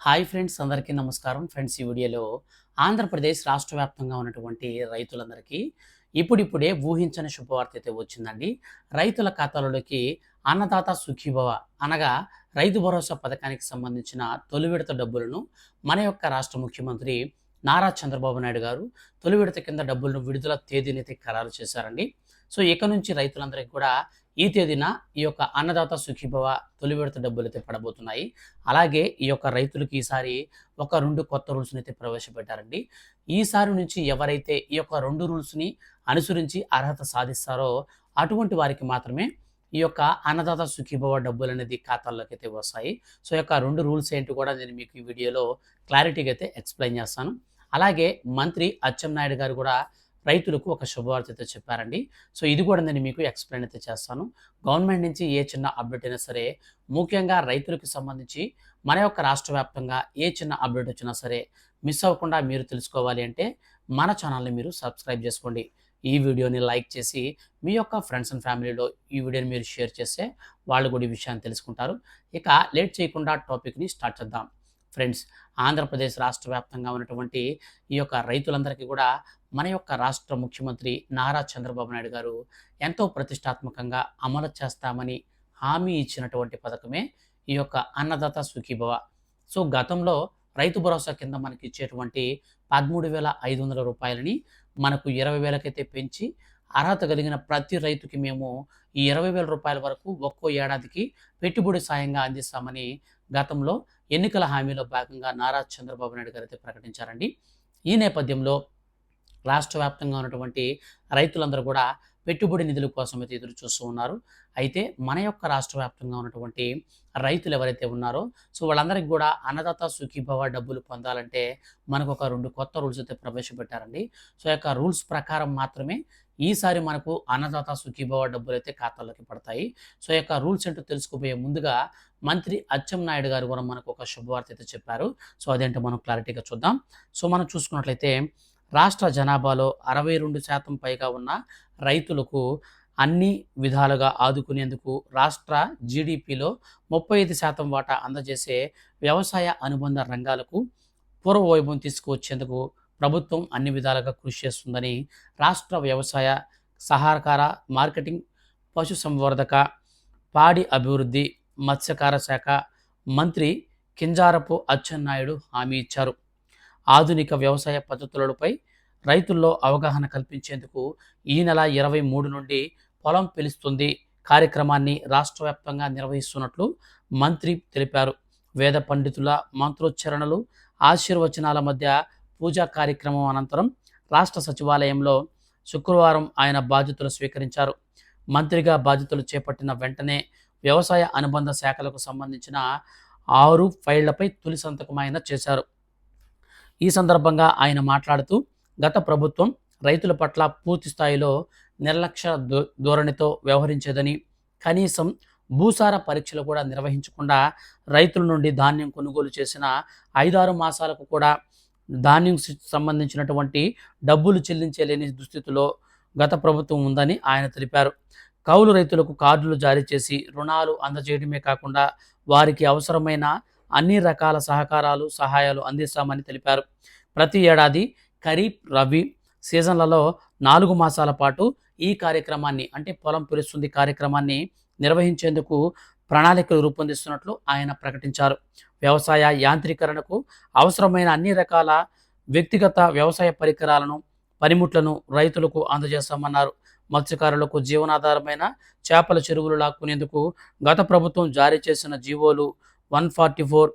Hi friends అందరికీ నమస్కారం. Friends ఈ వీడియోలో ఆంధ్రప్రదేశ్ రాష్ట్ర వ్యాప్తంగా ఉన్నటువంటి రైతులందరికీ ఇప్పుడిప్పుడే ఊహించని శుభవార్త అయితే వచ్చిందండి. రైతుల ఖాతాలలోకి అన్నదాత సుఖీభవ అనగా రైతు భరోసా పథకానికి సంబంధించిన తొలి విడత డబ్బులను మన యొక్క రాష్ట్ర ముఖ్యమంత్రి నారా చంద్రబాబు నాయుడు గారు తొలి విడత కింద డబ్బులను విడుదల తేదీని అయితే ఖరారు చేశారండి. సో ఇక నుంచి రైతులందరికీ కూడా ఈ తేదీన ఈ యొక్క అన్నదాత సుఖీభవ తొలి విడత డబ్బులు అయితే పడబోతున్నాయి. అలాగే ఈ యొక్క రైతులకు ఈసారి ఒక రెండు కొత్త రూల్స్ని అయితే ప్రవేశపెట్టారండి. ఈసారి నుంచి ఎవరైతే ఈ యొక్క రెండు రూల్స్ని అనుసరించి అర్హత సాధిస్తారో అటువంటి వారికి మాత్రమే ఈ యొక్క అన్నదాత సుఖీభవ డబ్బులు అనేది ఖాతాల్లోకి అయితే వస్తాయి. సో యొక్క రెండు రూల్స్ ఏంటి కూడా నేను మీకు ఈ వీడియోలో క్లారిటీగా అయితే ఎక్స్ప్లెయిన్ చేస్తాను. అలాగే మంత్రి అచ్చెన్నాయుడు గారు కూడా రైతులకు ఒక శుభవార్త అయితే చెప్పారండి. సో ఇది కూడా నేను మీకు ఎక్స్ప్లెయిన్ అయితే చేస్తాను. గవర్నమెంట్ నుంచి ఏ చిన్న అప్డేట్ అయినా సరే ముఖ్యంగా రైతులకు సంబంధించి మన యొక్క రాష్ట్ర వ్యాప్తంగా ఏ చిన్న అప్డేట్ వచ్చినా సరే మిస్ అవ్వకుండా మీరు తెలుసుకోవాలి అంటే మన ఛానల్ని మీరు సబ్స్క్రైబ్ చేసుకోండి. ఈ వీడియోని లైక్ చేసి మీ యొక్క ఫ్రెండ్స్ అండ్ ఫ్యామిలీలో ఈ వీడియోని మీరు షేర్ చేస్తే వాళ్ళు కూడా ఈ విషయాన్ని తెలుసుకుంటారు. ఇక లేట్ చేయకుండా టాపిక్ని స్టార్ట్ చేద్దాం. ఫ్రెండ్స్ ఆంధ్రప్రదేశ్ రాష్ట్ర వ్యాప్తంగా ఉన్నటువంటి ఈ యొక్క రైతులందరికీ కూడా మన యొక్క రాష్ట్ర ముఖ్యమంత్రి నారా చంద్రబాబు నాయుడు గారు ఎంతో ప్రతిష్టాత్మకంగా అమలు చేస్తామని హామీ ఇచ్చినటువంటి పథకమే ఈ యొక్క అన్నదాత సుఖీభవ. సో గతంలో రైతు భరోసా కింద మనకి ఇచ్చేటువంటి పదమూడు వేల ఐదు వందల రూపాయలని మనకు ఇరవై వేలకైతే పెంచి అర్హత కలిగిన ప్రతి రైతుకి మేము ఈ ఇరవై వేల రూపాయల వరకు ఒక్కో ఏడాదికి పెట్టుబడి సాయంగా అందిస్తామని గతంలో ఎన్నికల హామీలో భాగంగా నారా చంద్రబాబు నాయుడు గారు అయితే ప్రకటించారండి. ఈ నేపథ్యంలో రాష్ట్ర వ్యాప్తంగా ఉన్నటువంటి రైతులందరూ కూడా పెట్టుబడి నిధుల కోసం అయితే ఎదురు చూస్తూ ఉన్నారు. అయితే మన యొక్క రాష్ట్ర వ్యాప్తంగా ఉన్నటువంటి రైతులు ఎవరైతే ఉన్నారో సో వాళ్ళందరికీ కూడా అన్నదాత సుఖీభవ డబ్బులు పొందాలంటే మనకు ఒక రెండు కొత్త రూల్స్ అయితే ప్రవేశపెట్టారండి. సో యొక్క రూల్స్ ప్రకారం మాత్రమే ఈసారి మనకు అన్నదాత సుఖీభవ డబ్బులు అయితే ఖాతాలోకి పడతాయి. సో యొక్క రూల్స్ ఏంటో తెలుసుకోబోయే ముందుగా మంత్రి అచ్చెం నాయుడు గారు కూడా మనకు ఒక శుభవార్త అయితే చెప్పారు. సో అదేంటో మనం క్లారిటీగా చూద్దాం. సో మనం చూసుకున్నట్లయితే రాష్ట్ర జనాభాలో అరవై రెండు శాతం పైగా ఉన్న రైతులకు అన్ని విధాలుగా ఆదుకునేందుకు రాష్ట్ర జీడిపిలో ముప్పై ఐదు శాతం వాటా అందజేసే వ్యవసాయ అనుబంధ రంగాలకు పూర్వ వైభవం తీసుకువచ్చేందుకు ప్రభుత్వం అన్ని విధాలుగా కృషి చేస్తుందని రాష్ట్ర వ్యవసాయ సహకార మార్కెటింగ్ పశుసంవర్ధక పాడి అభివృద్ధి మత్స్యకార శాఖ మంత్రి కింజారపు అచ్చెన్నాయుడు హామీ ఇచ్చారు. ఆధునిక వ్యవసాయ పద్ధతులపై రైతుల్లో అవగాహన కల్పించేందుకు ఈ నెల ఇరవై మూడు నుండి పొలం పిలుస్తుంది. కార్యక్రమాన్ని రాష్ట్ర వ్యాప్తంగా నిర్వహిస్తున్నట్లు మంత్రి తెలిపారు. వేద పండితుల మంత్రోచ్చరణలు ఆశీర్వచనాల మధ్య పూజా కార్యక్రమం అనంతరం రాష్ట్ర సచివాలయంలో శుక్రవారం ఆయన బాధ్యతలు స్వీకరించారు. మంత్రిగా బాధ్యతలు చేపట్టిన వెంటనే వ్యవసాయ అనుబంధ శాఖలకు సంబంధించిన ఆరు ఫైళ్ళపై తొలి సంతకం ఆయన చేశారు. ఈ సందర్భంగా ఆయన మాట్లాడుతూ గత ప్రభుత్వం రైతుల పట్ల పూర్తి స్థాయిలో నిర్లక్ష్య ధోరణితో వ్యవహరించేదని కనీసం భూసార పరీక్షలు కూడా నిర్వహించకుండా రైతుల నుండి ధాన్యం కొనుగోలు చేసిన ఐదారు మాసాలకు కూడా ధాన్యం సంబంధించినటువంటి డబ్బులు చెల్లించలేని దుస్థితిలో గత ప్రభుత్వం ఉందని ఆయన తెలిపారు. కౌలు రైతులకు కార్డులు జారీ చేసి రుణాలు అందజేయడమే కాకుండా వారికి అవసరమైన అన్ని రకాల సహకారాలు సహాయాలు అందిస్తామని తెలిపారు. ప్రతి ఏడాది ఖరీఫ్ రబీ సీజన్లలో నాలుగు మాసాల పాటు ఈ కార్యక్రమాన్ని అంటే పొలం పిలుస్తుంది కార్యక్రమాన్ని నిర్వహించేందుకు ప్రణాళికలు రూపొందిస్తున్నట్లు ఆయన ప్రకటించారు. వ్యవసాయ యాంత్రీకరణకు అవసరమైన అన్ని రకాల వ్యక్తిగత వ్యవసాయ పరికరాలను పనిముట్లను రైతులకు అందజేస్తామన్నారు. మత్స్యకారులకు జీవనాధారమైన చేపల చెరువులు లాక్కునేందుకు గత ప్రభుత్వం జారీ చేసిన జీవోలు one forty four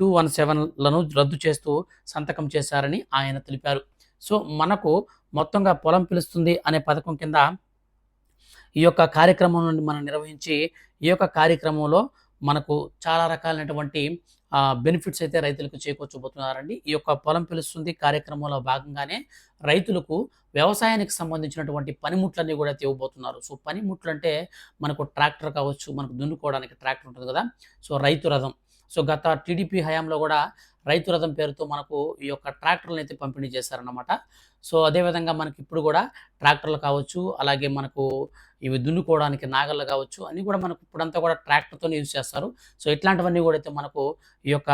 two one సెవెన్లను రద్దు చేస్తూ సంతకం చేశారని ఆయన తెలిపారు. సో మనకు మొత్తంగా పొలం పిలుస్తుంది అనే పథకం కింద ఈ యొక్క కార్యక్రమం నుండి మనం నిర్వహించి ఈ యొక్క కార్యక్రమంలో మనకు చాలా రకాలైనటువంటి బెనిఫిట్స్ అయితే రైతులకు చేకూర్చబోతున్నారండి. ఈ యొక్క పొలం పిలుస్తుంది. కార్యక్రమంలో భాగంగానే రైతులకు వ్యవసాయానికి సంబంధించినటువంటి పనిముట్లన్నీ కూడా ఇవ్వబోతున్నారు సో పనిముట్లు అంటే మనకు ట్రాక్టర్ కావచ్చు మనకు దున్నుకోవడానికి ట్రాక్టర్ ఉంటుంది కదా. సో రైతు రథం. సో గత టీడీపీ హయాంలో కూడా రైతు రథం పేరుతో మనకు ఈ యొక్క ట్రాక్టర్లను అయితే పంపిణీ చేశారన్నమాట. సో అదేవిధంగా మనకి ఇప్పుడు కూడా ట్రాక్టర్లు కావచ్చు అలాగే మనకు ఇవి దున్నుకోవడానికి నాగళ్ళు కావచ్చు అన్నీ కూడా మనకు ఇప్పుడంతా కూడా ట్రాక్టర్తోనే యూజ్ చేస్తారు. సో ఇట్లాంటివన్నీ కూడా అయితే మనకు ఈ యొక్క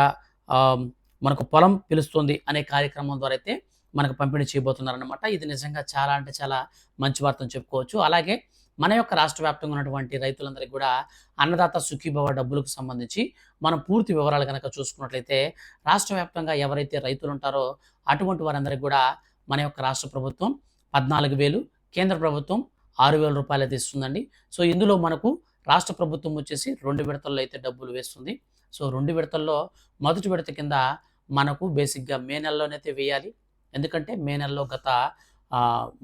మనకు పొలం పిలుస్తుంది అనే కార్యక్రమం ద్వారా అయితే మనకు పంపిణీ చేయబోతున్నారన్నమాట. ఇది నిజంగా చాలా అంటే చాలా మంచి వార్తను చెప్పుకోవచ్చు. అలాగే మన యొక్క రాష్ట్ర వ్యాప్తంగా ఉన్నటువంటి రైతులందరికీ కూడా అన్నదాత సుఖీభవ డబ్బులకు సంబంధించి మనం పూర్తి వివరాలు కనుక చూసుకున్నట్లయితే రాష్ట్ర వ్యాప్తంగా ఎవరైతే రైతులు ఉంటారో అటువంటి వారందరికీ కూడా మన యొక్క రాష్ట్ర ప్రభుత్వం పద్నాలుగు వేలు కేంద్ర ప్రభుత్వం ఆరు వేల రూపాయలు అయితే ఇస్తుందండి. సో ఇందులో మనకు రాష్ట్ర ప్రభుత్వం వచ్చేసి రెండు విడతల్లో అయితే డబ్బులు వేస్తుంది. సో రెండు విడతల్లో మొదటి విడత కింద మనకు బేసిక్గా మే నెలలోనైతే వేయాలి. ఎందుకంటే మే నెలలో గత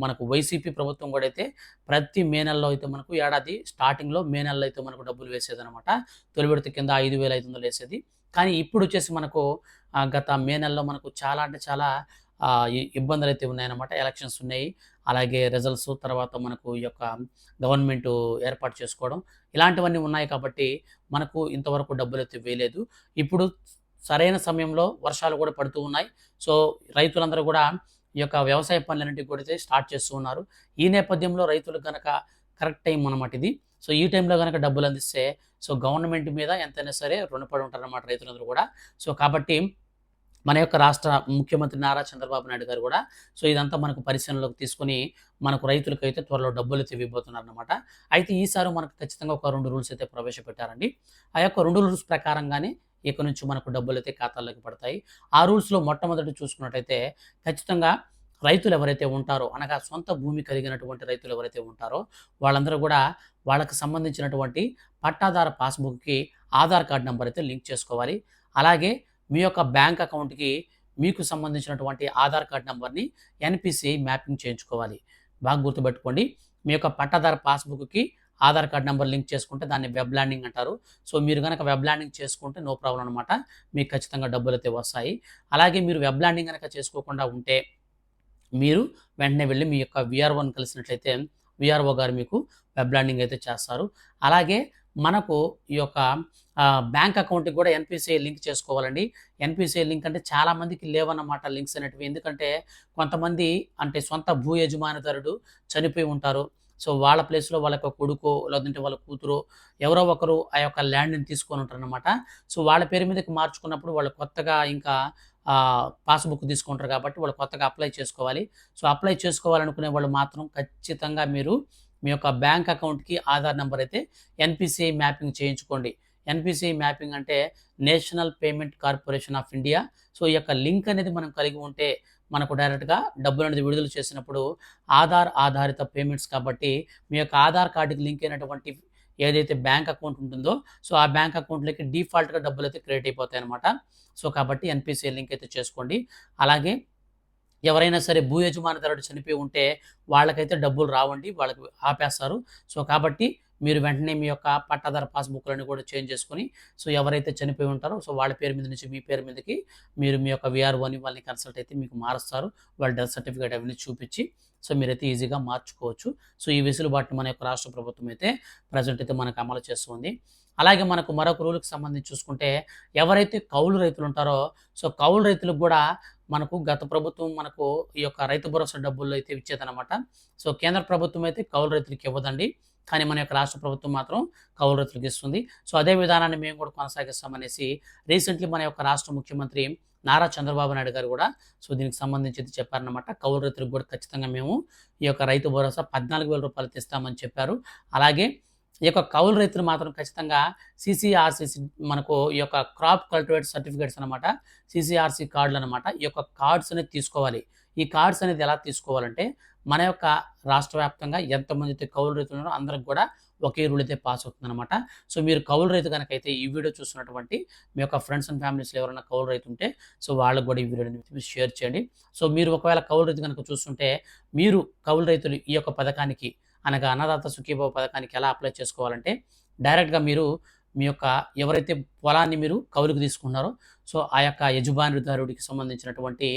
మనకు వైసీపీ ప్రభుత్వం కూడా అయితే ప్రతి మే నెలలో అయితే మనకు ఏడాది స్టార్టింగ్లో మే నెలలో అయితే మనకు డబ్బులు వేసేది అనమాట తొలి విడత కింద ఐదు వేల ఐదు వందలు వేసేది. కానీ ఇప్పుడు వచ్చేసి మనకు గత మే నెలలో మనకు చాలా అంటే చాలా ఇబ్బందులు అయితే ఉన్నాయన్నమాట. ఎలక్షన్స్ ఉన్నాయి. అలాగే రిజల్ట్స్ తర్వాత మనకు ఈ యొక్క గవర్నమెంట్ ఏర్పాటు చేసుకోవడం ఇలాంటివన్నీ ఉన్నాయి కాబట్టి మనకు ఇంతవరకు డబ్బులు అయితే వేయలేదు. ఇప్పుడు సరైన సమయంలో వర్షాలు కూడా పడుతూ ఉన్నాయి. సో రైతులందరూ కూడా ఈ యొక్క వ్యవసాయ పనులన్నింటికి కూడా అయితే స్టార్ట్ చేస్తూ ఉన్నారు. ఈ నేపథ్యంలో రైతులకు కనుక కరెక్ట్ టైం అనమాట ఇది. సో ఈ టైంలో కనుక డబ్బులు అందిస్తే సో గవర్నమెంట్ మీద ఎంతైనా సరే రుణపడి ఉంటారన్నమాట రైతులందరూ కూడా. సో కాబట్టి మన యొక్క రాష్ట్ర ముఖ్యమంత్రి నారా చంద్రబాబు నాయుడు గారు కూడా సో ఇదంతా మనకు పరిశీలనలోకి తీసుకొని మనకు రైతులకు అయితే త్వరలో డబ్బులు అయితే ఇవ్వబోతున్నారు అనమాట అయితే ఈసారి మనకు ఖచ్చితంగా ఒక రెండు రూల్స్ అయితే ప్రవేశపెట్టారండి. ఆ యొక్క రెండు రూల్స్ ప్రకారంగానే ఇక నుంచి మనకు డబ్బులు అయితే ఖాతాల్లోకి పడతాయి. ఆ రూల్స్లో మొట్టమొదటి చూసుకున్నట్టయితే ఖచ్చితంగా రైతులు ఎవరైతే ఉంటారో అనగా సొంత భూమి కలిగినటువంటి రైతులు ఎవరైతే ఉంటారో వాళ్ళందరూ కూడా వాళ్ళకు సంబంధించినటువంటి పట్టాదార పాస్బుక్కి ఆధార్ కార్డ్ నెంబర్ అయితే లింక్ చేసుకోవాలి. అలాగే మీ యొక్క బ్యాంక్ అకౌంట్కి మీకు సంబంధించినటువంటి ఆధార్ కార్డ్ నెంబర్ని ఎన్పిసిఐ మ్యాపింగ్ చేయించుకోవాలి. బాగా గుర్తుపెట్టుకోండి. మీ యొక్క పట్టాదార పాస్బుక్కి ఆధార్ కార్డ్ నెంబర్ లింక్ చేసుకుంటే దాన్ని వెబ్ ల్యాండింగ్ అంటారు. సో మీరు కనుక వెబ్ ల్యాండింగ్ చేసుకుంటే నో ప్రాబ్లం అనమాట మీకు ఖచ్చితంగా డబ్బులు అయితే వస్తాయి. అలాగే మీరు వెబ్ ల్యాండింగ్ కనుక చేసుకోకుండా ఉంటే మీరు వెంటనే వెళ్ళి మీ యొక్క విఆర్ఓని కలిసినట్లయితే విఆర్ఓ గారు మీకు వెబ్ ల్యాండింగ్ అయితే చేస్తారు. అలాగే మనకు ఈ యొక్క బ్యాంక్ అకౌంట్కి కూడా ఎన్పిసిఐ లింక్ చేసుకోవాలండి. ఎన్పిసిఐ లింక్ అంటే చాలామందికి లేవన్నమాట లింక్స్ అనేటివి. ఎందుకంటే కొంతమంది అంటే సొంత భూ యజమానిదారుడు చనిపోయి ఉంటారు. సో వాళ్ళ ప్లేస్లో వాళ్ళ యొక్క కొడుకు లేదంటే వాళ్ళ కూతురు ఎవరో ఒకరు ఆ యొక్క ల్యాండ్ని తీసుకొని ఉంటారు అనమాట సో వాళ్ళ పేరు మీదకి మార్చుకున్నప్పుడు వాళ్ళు కొత్తగా ఇంకా పాస్బుక్ తీసుకుంటారు కాబట్టి వాళ్ళు కొత్తగా అప్లై చేసుకోవాలి. సో అప్లై చేసుకోవాలనుకునే వాళ్ళు మాత్రం ఖచ్చితంగా మీరు మీ యొక్క బ్యాంక్ అకౌంట్కి ఆధార్ నెంబర్ అయితే ఎన్పిసిఐ మ్యాపింగ్ చేయించుకోండి. ఎన్పిసిఐ మ్యాపింగ్ అంటే national payment corporation of India. So ఈ యొక్క లింక్ అనేది మనం కలిగి ఉంటే మనకు డైరెక్ట్గా డబ్బులు అనేది విడుదల చేసినప్పుడు ఆధార్ ఆధారిత పేమెంట్స్ కాబట్టి మీ యొక్క ఆధార్ కార్డుకి లింక్ అయినటువంటి ఏదైతే బ్యాంక్ అకౌంట్ ఉంటుందో సో ఆ బ్యాంక్ అకౌంట్లోకి డిఫాల్ట్గా డబ్బులు అయితే క్రియేట్ అయిపోతాయి అనమాట సో కాబట్టి ఎన్పిసిఐ లింక్ అయితే చేసుకోండి. అలాగే ఎవరైనా సరే భూ యజమానిదారుడు చనిపోయి ఉంటే వాళ్ళకైతే డబ్బులు రావండి వాళ్ళకి ఆపేస్తారు. సో కాబట్టి మీరు వెంటనే మీ యొక్క పట్టాదార పాస్బుక్లను కూడా చేంజ్ చేసుకొని సో ఎవరైతే చనిపోయి ఉంటారో సో వాళ్ళ పేరు మీద నుంచి మీ పేరు మీదకి మీరు మీ యొక్క విఆర్ఓని వాళ్ళని కన్సల్ట్ అయితే మీకు మారుస్తారు. వాళ్ళ డెత్ సర్టిఫికేట్ అవన్నీ చూపించి సో మీరైతే ఈజీగా మార్చుకోవచ్చు. సో ఈ వెసులుబాటుని మన యొక్క రాష్ట్ర ప్రభుత్వం అయితే ప్రజెంట్ అయితే మనకు అమలు చేస్తుంది. అలాగే మనకు మరొక రూల్కి సంబంధించి చూసుకుంటే ఎవరైతే కౌలు రైతులు ఉంటారో సో కౌలు రైతులకు కూడా మనకు గత ప్రభుత్వం మనకు ఈ యొక్క రైతు భరోసా డబ్బులు అయితే ఇచ్చేదనమాట సో కేంద్ర ప్రభుత్వం అయితే కౌలు రైతులకు ఇవ్వదండి. కానీ మన యొక్క రాష్ట్ర ప్రభుత్వం మాత్రం కౌలు రైతులకు ఇస్తుంది సో అదే విధానాన్ని మేము కూడా కొనసాగిస్తామనేసి రీసెంట్లీ మన యొక్క రాష్ట్ర ముఖ్యమంత్రి నారా చంద్రబాబు నాయుడు గారు కూడా సో దీనికి సంబంధించి చెప్పారనమాట కౌలు రైతులకు కూడా ఖచ్చితంగా మేము ఈ యొక్క రైతు భరోసా పద్నాలుగు వేల రూపాయలు తెస్తామని చెప్పారు. అలాగే ఈ యొక్క కౌలు రైతులు మాత్రం ఖచ్చితంగా C C R C C మనకు ఈ యొక్క క్రాప్ కల్టివేట్ సర్టిఫికేట్స్ అనమాట సిసిఆర్సి కార్డులు అనమాట ఈ యొక్క కార్డ్స్ అనేది తీసుకోవాలి. ఈ కార్డ్స్ అనేది ఎలా తీసుకోవాలంటే మన యొక్క రాష్ట్ర వ్యాప్తంగా ఎంతమంది అయితే కౌలు రైతులు ఉన్నారో అందరికి కూడా ఒకే రూల్ అయితే పాస్ అవుతుందన్నమాట. సో మీరు కౌలు రైతు కనుక అయితే ఈ వీడియో చూస్తున్నటువంటి మీ యొక్క ఫ్రెండ్స్ అండ్ ఫ్యామిలీస్లో ఎవరైనా కౌలు రైతు ఉంటే సో వాళ్ళకు కూడా ఈ వీడియోని షేర్ చేయండి. సో మీరు ఒకవేళ కౌలు రైతు కనుక చూస్తుంటే మీరు కౌలు రైతులు ఈ యొక్క పథకానికి అనగా అన్నదాత సుఖీభావ పథకానికి ఎలా అప్లై చేసుకోవాలంటే డైరెక్ట్గా మీరు మీ యొక్క ఎవరైతే పొలాన్ని మీరు కౌలుకు తీసుకున్నారో సో ఆ యొక్క యజమానిదారుడికి సంబంధించినటువంటి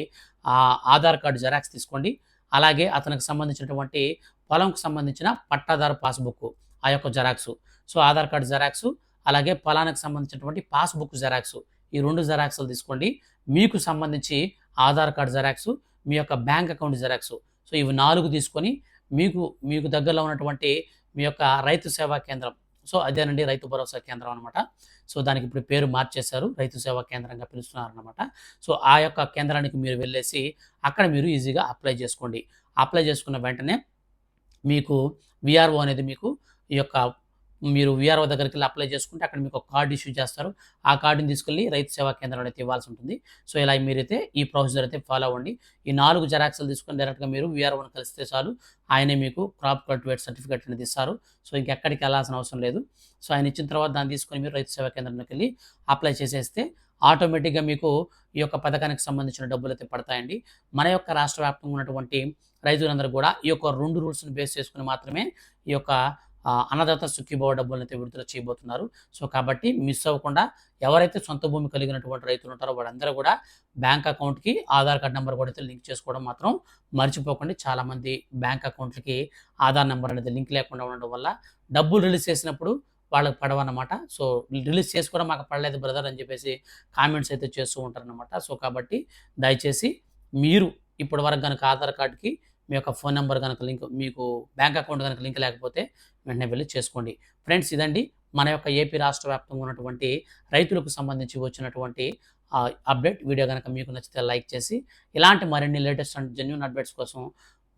ఆ ఆధార్ కార్డు జెరాక్స్ తీసుకోండి. అలాగే అతనికి సంబంధించినటువంటి పొలంకు సంబంధించిన పట్టాదారు పాస్బుక్ ఆ యొక్క xerox. So Aadhaar card xerox అలాగే పొలానికి సంబంధించినటువంటి పాస్బుక్ జెరాక్స్ ఈ రెండు జెరాక్స్లు తీసుకోండి. మీకు సంబంధించి ఆధార్ కార్డు జెరాక్స్ మీ యొక్క బ్యాంక్ అకౌంట్ జెరాక్స్. సో ఇవి నాలుగు తీసుకొని మీకు మీకు దగ్గరలో ఉన్నటువంటి మీ యొక్క రైతు సేవా కేంద్రం సో అదేనండి రైతు భరోసా కేంద్రం అనమాట సో దానికి ఇప్పుడు పేరు మార్చేశారు. రైతు సేవా కేంద్రంగా పిలుస్తున్నారనమాట సో ఆ యొక్క కేంద్రానికి మీరు వెళ్ళేసి అక్కడ మీరు ఈజీగా అప్లై చేసుకోండి. అప్లై చేసుకున్న వెంటనే మీకు విఆర్ఓ అనేది మీకు ఈ యొక్క మీరు వీఆర్ఓ దగ్గరికి వెళ్ళి అప్లై చేసుకుంటే అక్కడ మీకు ఒక కార్డు ఇష్యూ చేస్తారు. ఆ కార్డుని తీసుకెళ్ళి రైతు సేవా కేంద్రంలో అయితే ఇవ్వాల్సి ఉంటుంది. సో ఇలా మీరైతే ఈ ప్రొసీజర్ అయితే ఫాలో అవ్వండి. ఈ నాలుగు జెరాక్స్లు తీసుకొని డైరెక్ట్గా మీరు వీఆర్ఓని కలిస్తే చాలు. ఆయనే మీకు క్రాప్ కల్టివేట్ సర్టిఫికేట్ అనేది ఇస్తారు. సో ఇంకెక్కడికి వెళ్ళాల్సిన అవసరం లేదు. సో ఆయన ఇచ్చిన తర్వాత దాన్ని తీసుకొని మీరు రైతు సేవా కేంద్రంలోకి వెళ్ళి అప్లై చేసేస్తే ఆటోమేటిక్గా మీకు ఈ యొక్క పథకానికి సంబంధించిన డబ్బులు అయితే పడతాయండి. మన యొక్క రాష్ట్ర వ్యాప్తంగా ఉన్నటువంటి రైతులందరూ కూడా ఈ యొక్క రెండు రూల్స్ని బేస్ చేసుకుని మాత్రమే ఈ యొక్క అన్నదాత సుఖీభావ డబ్బులను అయితే విడుదల చేయబోతున్నారు. సో కాబట్టి మిస్ అవ్వకుండా ఎవరైతే సొంత భూమి కలిగినటువంటి రైతులు ఉంటారో వాళ్ళందరూ కూడా బ్యాంక్ అకౌంట్కి ఆధార్ కార్డ్ నెంబర్ కూడా అయితే లింక్ చేసుకోవడం మాత్రం మర్చిపోకండి. చాలామంది బ్యాంక్ అకౌంట్లకి ఆధార్ నెంబర్ అనేది లింక్ లేకుండా ఉండడం వల్ల డబ్బులు రిలీజ్ చేసినప్పుడు వాళ్ళకి పడవన్నమాట. సో రిలీజ్ చేసుకోవడం మాకు పడలేదు బ్రదర్ అని చెప్పేసి కామెంట్స్ అయితే చేస్తూ ఉంటారనమాట సో కాబట్టి దయచేసి మీరు ఇప్పటి వరకు కనుక ఆధార్ కార్డ్కి మీ యొక్క ఫోన్ నెంబర్ కనుక లింక్ మీకు బ్యాంక్ అకౌంట్ కనుక లింక్ లేకపోతే వెంటనే వెళ్ళి చేసుకోండి. ఫ్రెండ్స్ ఇదండి మన యొక్క ఏపీ రాష్ట్ర వ్యాప్తంగా ఉన్నటువంటి రైతులకు సంబంధించి వచ్చినటువంటి అప్డేట్. వీడియో కనుక మీకు నచ్చితే లైక్ చేసి ఇలాంటి మరిన్ని లేటెస్ట్ అండ్ జెన్యున్ అప్డేట్స్ కోసం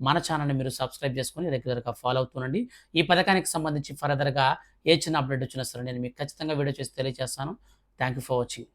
మన ఛానల్ని మీరు సబ్స్క్రైబ్ చేసుకొని రెగ్యులర్గా ఫాలో అవుతుండండి ఈ పథకానికి సంబంధించి ఫర్దర్గా ఏ చిన్న అప్డేట్ వచ్చినా సరే నేను మీకు ఖచ్చితంగా వీడియో చేసి తెలియజేస్తాను. Thank you for watching.